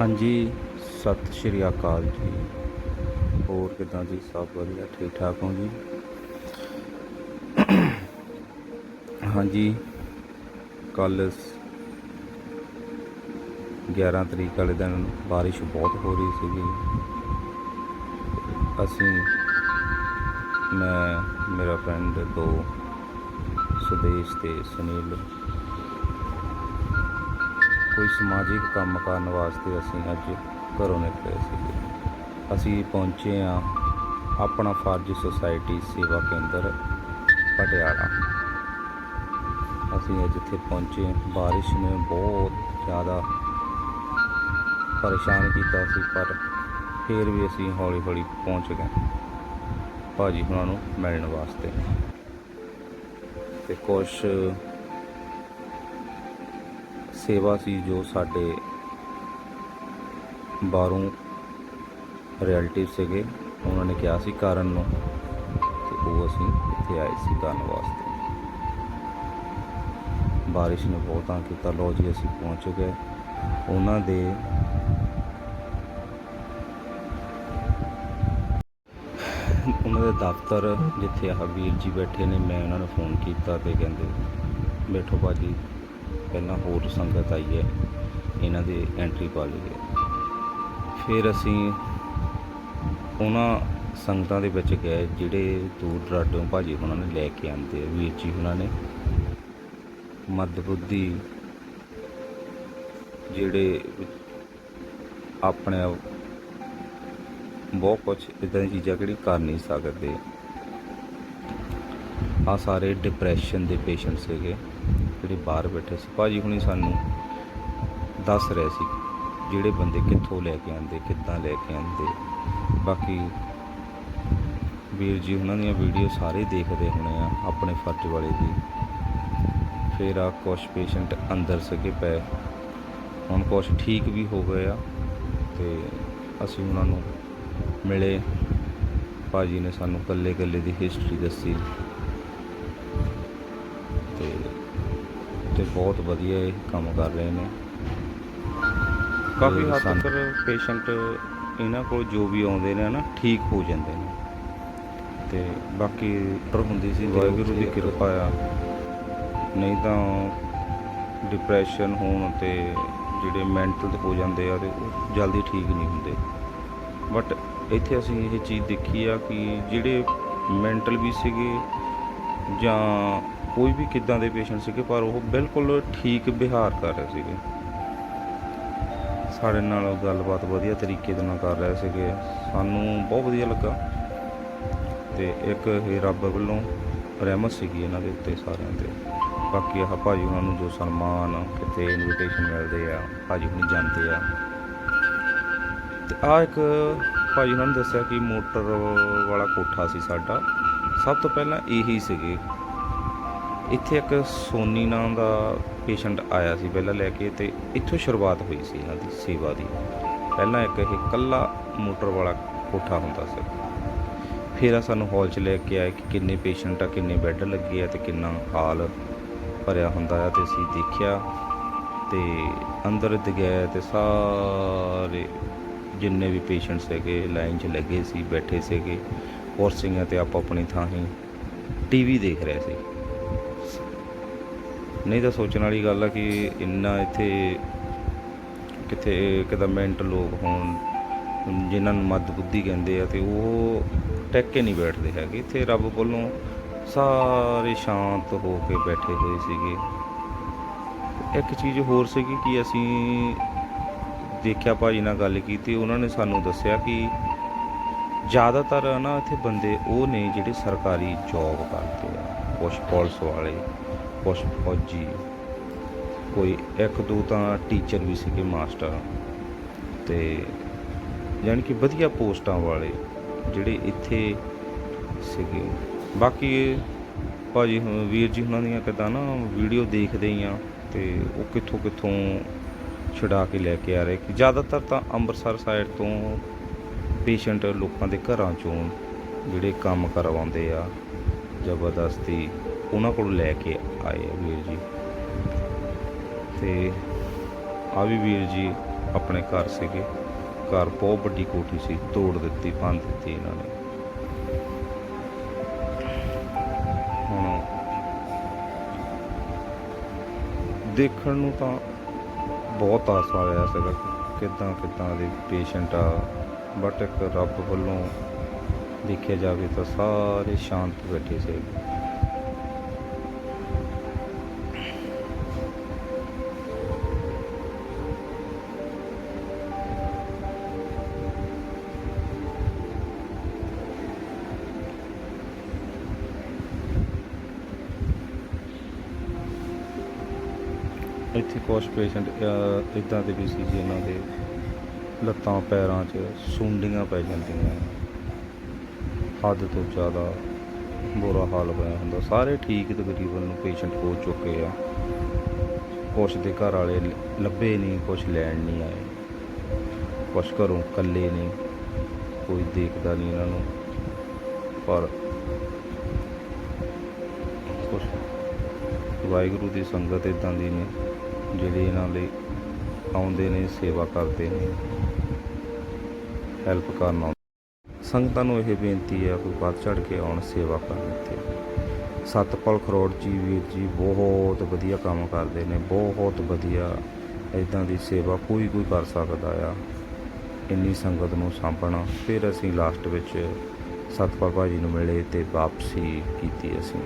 ਹਾਂਜੀ, ਸਤਿ ਸ਼੍ਰੀ ਅਕਾਲ ਜੀ। ਹੋਰ ਕਿਦਾਂ ਜੀ? ਸਭ ਵਧੀਆ ਠੀਕ ਠਾਕ ਹੋ ਜੀ? ਹਾਂਜੀ ਕੱਲ 11 ਤਰੀਕ ਵਾਲੇ ਦਿਨ ਬਾਰਿਸ਼ ਬਹੁਤ ਹੋ ਰਹੀ ਸੀਗੀ। ਅਸੀਂ, ਮੈਂ, ਮੇਰਾ ਫਰੈਂਡ ਦੋ ਸੁਦੇਸ਼ ਤੇ ਸੁਨੀਲ ਕੋਈ ਸਮਾਜਿਕ ਕੰਮ ਕਰਨ ਵਾਸਤੇ ਅਸੀਂ ਅੱਜ ਘਰੋਂ ਨਿਕਲੇ ਸੀਗੇ। ਅਸੀਂ ਪਹੁੰਚੇ ਆ ਆਪਣਾ ਫਰਜ਼ ਸੁਸਾਇਟੀ ਸੇਵਾ ਕੇਂਦਰ ਪਟਿਆਲਾ। ਅਸੀਂ ਅੱਜ ਇੱਥੇ ਪਹੁੰਚੇ ਬਾਰਿਸ਼ ਨੇ ਬਹੁਤ ਜ਼ਿਆਦਾ ਪਰੇਸ਼ਾਨ ਕੀਤਾ ਸੀ, ਪਰ ਫਿਰ ਵੀ ਅਸੀਂ ਹੌਲੀ ਹੌਲੀ ਪਹੁੰਚ ਗਏ। ਭਾਜੀ ਹੁਣਾਂ ਨੂੰ ਮਿਲਣ ਵਾਸਤੇ। ਤੇ ਕੁਛ ਸੇਵਾ ਸੀ ਜੋ ਸਾਡੇ ਬਾਹਰੋਂ ਰਿਐਲਟਿਵ ਸੀਗੇ। ਉਹਨਾਂ ਨੇ ਕਿਹਾ ਸੀ ਕਰਨ ਨੂੰ ਤੇ ਉਹ ਅਸੀਂ ਇੱਥੇ ਆਏ ਸੀ ਕਰਨ ਵਾਸਤੇ। ਬਾਰਿਸ਼ ਨੇ ਬਹੁਤ ਤੰਗ ਕੀਤਾ। ਲੋ ਜੀ, ਅਸੀਂ ਪਹੁੰਚ ਗਏ। ਉਹਨਾਂ ਦੇ ਉਹਨਾਂ ਦੇ ਦਫ਼ਤਰ ਜਿੱਥੇ ਆਹ ਵੀਰ ਜੀ ਬੈਠੇ ਨੇ, ਮੈਂ ਉਹਨਾਂ ਨੂੰ ਫੋਨ ਕੀਤਾ ਤੇ ਕਹਿੰਦੇ, ਬੈਠੋ ਭਾਜੀ। ਪਹਿਲਾਂ ਹੋਰ ਸੰਗਤ ਆਈ ਹੈ, ਇਹਨਾਂ ਦੇ ਐਂਟਰੀ ਪਾ ਲਈਏ ਫਿਰ ਅਸੀਂ ਉਹਨਾਂ ਸੰਗਤਾਂ ਦੇ ਵਿੱਚ ਗਏ, ਜਿਹੜੇ ਦੂਰ ਦਰਾਡੋਂ ਭਾਜੀ ਉਹਨਾਂ ਨੇ ਲੈ ਕੇ ਆਂਦੇ ਆ, ਵੀਰ ਜੀ ਉਹਨਾਂ ਨੇ। ਮੱਧ ਬੁੱਧੀ ਜਿਹੜੇ ਆਪਣੇ ਆਪ ਬਹੁਤ ਕੁਝ ਇਦਾਂ ਦੀਆਂ ਚੀਜ਼ਾਂ ਕਿਹੜੀ ਕਰ ਨਹੀਂ ਸਕਦੇ। ਆ ਸਾਰੇ ਡਿਪਰੈਸ਼ਨ ਦੇ ਪੇਸ਼ੈਂਟ ਸੀਗੇ, ਜਿਹੜੇ ਬਾਹਰ ਬੈਠੇ ਸੀ। ਭਾਜੀ ਹੁਣੀ ਸਾਨੂੰ ਦੱਸ ਰਹੇ ਸੀ ਜਿਹੜੇ ਬੰਦੇ ਕਿੱਥੋਂ ਲੈ ਕੇ ਆਂਦੇ ਕਿੱਦਾਂ ਲੈ ਕੇ ਆਂਦੇ ਬਾਕੀ ਵੀਰ ਜੀ, ਉਹਨਾਂ ਦੀਆਂ ਵੀਡੀਓ ਸਾਰੇ ਦੇਖਦੇ ਹੋਣੇ ਆ ਆਪਣੇ ਫਰਜ਼ ਵਾਲੇ ਦੀ। ਫਿਰ ਆ ਕੁਛ ਪੇਸ਼ੈਂਟ ਅੰਦਰ ਸੀਗੇ ਪਏ। ਹੁਣ ਕੁਛ ਠੀਕ ਵੀ ਹੋ ਗਏ ਆ ਤੇ ਅਸੀਂ ਉਹਨਾਂ ਨੂੰ ਮਿਲੇ। ਭਾਜੀ ਨੇ ਸਾਨੂੰ ਕੱਲੇ ਕੱਲੇ ਦੀ ਹਿਸਟਰੀ ਦੱਸੀ। ਤੇ ਬਹੁਤ ਵਧੀਆ ਇਹ ਕੰਮ ਕਰ ਰਹੇ ਨੇ। ਕਾਫੀ ਹੱਦ ਤੱਕ ਪੇਸ਼ੈਂਟ ਇਹਨਾਂ ਕੋਲ ਜੋ ਵੀ ਆਉਂਦੇ ਨੇ ਨਾ ਠੀਕ ਹੋ ਜਾਂਦੇ ਨੇ। ਤੇ ਬਾਕੀ ਪਰ ਹੁੰਦੀ ਸੀ ਵਾਹਿਗੁਰੂ ਦੀ ਕਿਰਪਾ ਆ। ਨਹੀਂ ਤਾਂ ਡਿਪਰੈਸ਼ਨ ਹੋਣ ਤੇ ਜਿਹੜੇ ਮੈਂਟਲ ਹੋ ਜਾਂਦੇ ਆ ਤੇ ਉਹ ਜਲਦੀ ਠੀਕ ਨਹੀਂ ਹੁੰਦੇ। ਬਟ ਇੱਥੇ ਅਸੀਂ ਇਹ ਚੀਜ਼ ਦੇਖੀ ਆ ਕਿ ਜਿਹੜੇ ਮੈਂਟਲ ਵੀ ਸੀਗੇ ਜਾਂ ਕੋਈ ਵੀ ਕਿੱਦਾਂ ਦੇ ਪੇਸ਼ੈਂਟ ਸੀਗੇ, ਪਰ ਉਹ ਬਿਲਕੁਲ ਠੀਕ ਵਿਹਾਰ ਕਰ ਰਹੇ ਸੀਗੇ। ਸਾਡੇ ਨਾਲ ਗੱਲਬਾਤ ਵਧੀਆ ਤਰੀਕੇ ਦੇ ਨਾਲ ਕਰ ਰਹੇ ਸੀਗੇ। ਸਾਨੂੰ ਬਹੁਤ ਵਧੀਆ ਲੱਗਾ। ਤੇ ਇੱਕ ਇਹ ਰੱਬ ਵੱਲੋਂ ਰਹਿਮਤ ਸੀਗੀ ਇਹਨਾਂ ਦੇ ਉੱਤੇ ਸਾਰਿਆਂ ਤੇ। ਬਾਕੀ ਆਹ ਭਾਜੀ ਉਹਨਾਂ ਨੂੰ ਜੋ ਸਨਮਾਨ ਕਿਤੇ ਇਨਵੀਟੇਸ਼ਨ ਮਿਲਦੇ ਆ, ਭਾਜੀ ਹੁਣੀ ਜਾਂਦੇ ਆ। ਤੇ ਆ ਇੱਕ ਭਾਜੀ ਉਹਨਾਂ ਨੇ ਦੱਸਿਆ ਕਿ ਮੋਟਰ ਵਾਲਾ ਕੋਠਾ ਸੀ ਸਾਡਾ। ਸਭ ਤੋਂ ਪਹਿਲਾਂ ਇਹੀ ਸੀਗੇ। ਇੱਥੇ ਇੱਕ ਸੋਨੀ ਨਾਂ ਦਾ ਪੇਸ਼ੈਂਟ ਆਇਆ ਸੀ, ਪਹਿਲਾਂ ਲੈ ਕੇ ਤੇ ਇੱਥੋਂ ਸ਼ੁਰੂਆਤ ਹੋਈ ਸੀ ਇਹਨਾਂ ਦੀ ਸੇਵਾ ਦੀ। ਪਹਿਲਾਂ ਇੱਕ ਇਹ ਕੱਲਾ ਮੋਟਰ ਵਾਲਾ ਕੋਠਾ ਹੁੰਦਾ ਸੀ। ਫਿਰ ਸਾਨੂੰ ਹਾਲ 'ਚ ਲੈ ਕੇ ਆਏ ਕਿ ਕਿੰਨੇ ਪੇਸ਼ੈਂਟ ਆ, ਕਿੰਨੇ ਬੈੱਡ ਲੱਗੇ ਆ ਤੇ ਕਿੰਨਾ ਹਾਲ ਭਰਿਆ ਹੁੰਦਾ ਆ ਤੇ ਅਸੀਂ ਦੇਖਿਆ ਤੇ ਅੰਦਰ ਦੇ ਗਏ ਤੇ ਸਾਰੇ ਜਿੰਨੇ ਵੀ ਪੇਸ਼ੈਂਟ ਸੀਗੇ ਲਾਈਨ 'ਚ ਲੱਗੇ ਸੀ, ਬੈਠੇ ਸੀਗੇ, ਕੁਰਸੀਆਂ ਤੇ ਆਪੋ ਆਪਣੀ ਥਾਂ ਹੀ ਟੀਵੀ ਦੇਖ ਰਹੇ ਸੀ। ਨਹੀਂ ਤਾਂ ਸੋਚਣ ਵਾਲੀ ਗੱਲ ਆ ਕਿ ਇੰਨਾ ਇੱਥੇ ਕਿਤੇ ਕਿਤੇ ਮੈਂਟ ਲੋਕ ਹੋਣ, ਜਿਨ੍ਹਾਂ ਨੂੰ ਮੱਧ ਬੁੱਧੀ ਕਹਿੰਦੇ ਆ ਤੇ ਉਹ ਟਿਕ ਕੇ ਨਹੀਂ ਬੈਠਦੇ ਹੈਗੇ। ਇੱਥੇ ਰੱਬ ਕੋਲੋਂ ਸਾਰੇ ਸ਼ਾਂਤ ਹੋ ਕੇ ਬੈਠੇ ਹੋਏ ਸੀਗੇ। ਇੱਕ ਚੀਜ਼ ਹੋਰ ਸੀਗੀ ਕਿ ਅਸੀਂ ਦੇਖਿਆ ਭਾਜੀ ਨਾਲ ਗੱਲ ਕੀਤੀ, ਉਹਨਾਂ ਨੇ ਸਾਨੂੰ ਦੱਸਿਆ ਕਿ ਜ਼ਿਆਦਾਤਰ ਨਾ ਇੱਥੇ ਬੰਦੇ ਉਹ ਨੇ ਜਿਹੜੇ ਸਰਕਾਰੀ ਜੌਬ ਕਰਦੇ ਆ। ਕੁਛ ਪੁਲਿਸ ਵਾਲੇ, ਕੁਛ ਫੌਜੀ, ਕੋਈ ਇੱਕ ਦੋ ਤਾਂ ਟੀਚਰ ਵੀ ਸੀਗੇ ਮਾਸਟਰ ਤੇ ਯਾਨੀ ਕਿ ਵਧੀਆ ਪੋਸਟਾਂ ਵਾਲੇ ਜਿਹੜੇ ਇੱਥੇ ਸੀਗੇ। ਬਾਕੀ ਭਾਜੀ, ਹੁਣ- ਵੀਰ ਜੀ ਉਹਨਾਂ ਦੀਆਂ ਕਿੱਦਾਂ ਨਾ ਵੀਡੀਓ ਦੇਖਦੇ ਹੀ ਆ ਤੇ ਉਹ ਕਿੱਥੋਂ ਕਿੱਥੋਂ ਛੁਡਾ ਕੇ ਲੈ ਕੇ ਆ ਰਹੇ ਕਿ ਜ਼ਿਆਦਾਤਰ ਤਾਂ ਅੰਮ੍ਰਿਤਸਰ ਸਾਈਡ ਤੋਂ ਪੇਸ਼ੈਂਟ ਲੋਕਾਂ ਦੇ ਘਰਾਂ ਚੋਂ ਜਿਹੜੇ ਕੰਮ ਕਰਵਾਉਂਦੇ ਆ, ਜ਼ਬਰਦਸਤੀ ਉਹਨਾਂ ਕੋਲ ਲੈ ਕੇ ਆਏ ਆ ਵੀਰ ਜੀ। ਤੇ ਆ ਵੀ ਵੀਰ ਜੀ ਆਪਣੇ ਘਰ ਸੀਗੇ। ਘਰ ਬਹੁਤ ਵੱਡੀ ਕੋਠੀ ਸੀ, ਤੋੜ ਦਿੱਤੀ ਭੰਨ ਦਿੱਤੀ ਇਹਨਾਂ ਨੇ। ਹੁਣ ਦੇਖਣ ਨੂੰ ਤਾਂ ਬਹੁਤ ਆਸ ਆਇਆ ਸੀਗਾ ਕਿ ਕਿੱਦਾਂ ਕਿੱਦਾਂ ਦੇ ਪੇਸ਼ੈਂਟ ਆ ਬਟ ਇੱਕ ਰੱਬ ਵੱਲੋਂ ਦੇਖਿਆ ਜਾਵੇ ਤਾਂ ਸਾਰੇ ਸ਼ਾਂਤ ਬੈਠੇ ਸੀ। ਇੱਥੇ ਕੁਛ ਪੇਸ਼ੈਂਟ ਇਦਾਂ ਦੇ ਵੀ ਸੀ ਉਹਨਾਂ ਦੇ। ਲੱਤਾਂ ਪੈਰਾਂ 'ਚ ਸੁੰਡੀਆਂ ਪੈ ਜਾਂਦੀਆਂ ਹੱਦ ਤੋਂ ਜ਼ਿਆਦਾ ਬੁਰਾ ਹਾਲ ਹੋਇਆ ਹੁੰਦਾ। ਸਾਰੇ ਠੀਕ ਤਕਰੀਬਨ ਨੂੰ ਪੇਸ਼ੈਂਟ ਹੋ ਚੁੱਕੇ ਆ। ਕੁਛ ਦੇ ਘਰ ਵਾਲੇ ਲੱਭੇ ਨਹੀਂ, ਕੁਛ ਲੈਣ ਨਹੀਂ ਆਏ। ਕੁਛ ਘਰੋਂ ਇਕੱਲੇ ਨੇ ਕੋਈ ਦੇਖਦਾ ਨਹੀਂ ਇਹਨਾਂ ਨੂੰ। ਪਰ ਕੁਛ ਵਾਹਿਗੁਰੂ ਦੀ ਸੰਗਤ ਇਦਾਂ ਦੀ ਨੇ, ਜਿਹੜੇ ਇਹਨਾਂ ਲਈ ਆਉਂਦੇ ਨੇ, ਸੇਵਾ ਕਰਦੇ ਨੇ ਹੈਲਪ ਕਰਨ ਆਉਂਦੇ ਸੰਗਤਾਂ ਨੂੰ ਇਹ ਬੇਨਤੀ ਹੈ ਕੋਈ ਵੱਧ ਚੜ ਕੇ ਆਉਣ, ਸੇਵਾ ਕਰਨ ਇੱਥੇ। ਸਤਪਾਲ ਖਰੋੜ ਜੀ ਵੀਰ ਜੀ ਬਹੁਤ ਵਧੀਆ ਕੰਮ ਕਰਦੇ ਨੇ, ਬਹੁਤ ਵਧੀਆ ਇਦਾਂ ਦੀ ਸੇਵਾ ਕੋਈ ਕੋਈ ਕਰ ਸਕਦਾ ਆ। ਇੰਨੀ ਸੰਗਤ ਨੂੰ ਸਾਂਭਣਾ। ਫਿਰ ਅਸੀਂ ਲਾਸਟ ਵਿੱਚ ਸਤਪਾਲ ਭਾਜੀ ਨੂੰ ਮਿਲੇ ਤੇ ਵਾਪਸੀ ਕੀਤੀ ਅਸੀਂ।